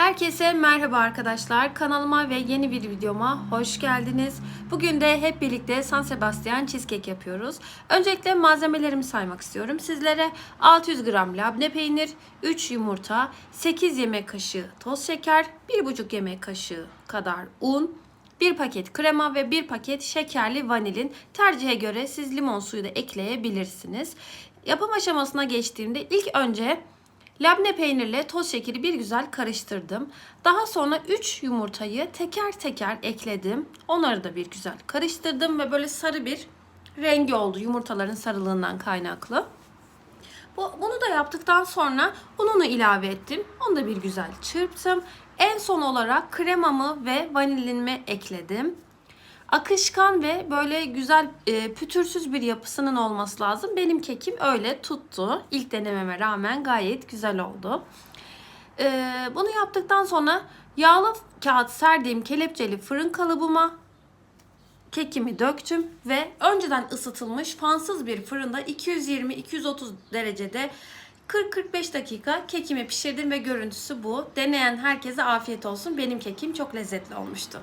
Herkese merhaba arkadaşlar. Kanalıma ve yeni bir videoma hoş geldiniz. Bugün de hep birlikte San Sebastian cheesecake yapıyoruz. Öncelikle malzemelerimi saymak istiyorum. Sizlere 600 gram labne peynir, 3 yumurta, 8 yemek kaşığı toz şeker, 1,5 yemek kaşığı kadar un, 1 paket krema ve 1 paket şekerli vanilin. Tercihe göre siz limon suyu da ekleyebilirsiniz. Yapım aşamasına geçtiğimde ilk önce Labne peynirle toz şekeri bir güzel karıştırdım. Daha sonra 3 yumurtayı teker teker ekledim. Onları da bir güzel karıştırdım ve böyle sarı bir rengi oldu yumurtaların sarılığından kaynaklı. Bu, bunu da yaptıktan sonra ununu ilave ettim. Onu da bir güzel çırptım. En son olarak kremamı ve vanillinimi ekledim. Akışkan ve böyle güzel e, pütürsüz bir yapısının olması lazım. Benim kekim öyle tuttu. İlk denememe rağmen gayet güzel oldu. E, bunu yaptıktan sonra yağlı kağıt serdiğim kelepçeli fırın kalıbıma kekimi döktüm ve önceden ısıtılmış fansız bir fırında 220-230 derecede 40-45 dakika kekimi pişirdim ve görüntüsü bu. Deneyen herkese afiyet olsun. Benim kekim çok lezzetli olmuştu.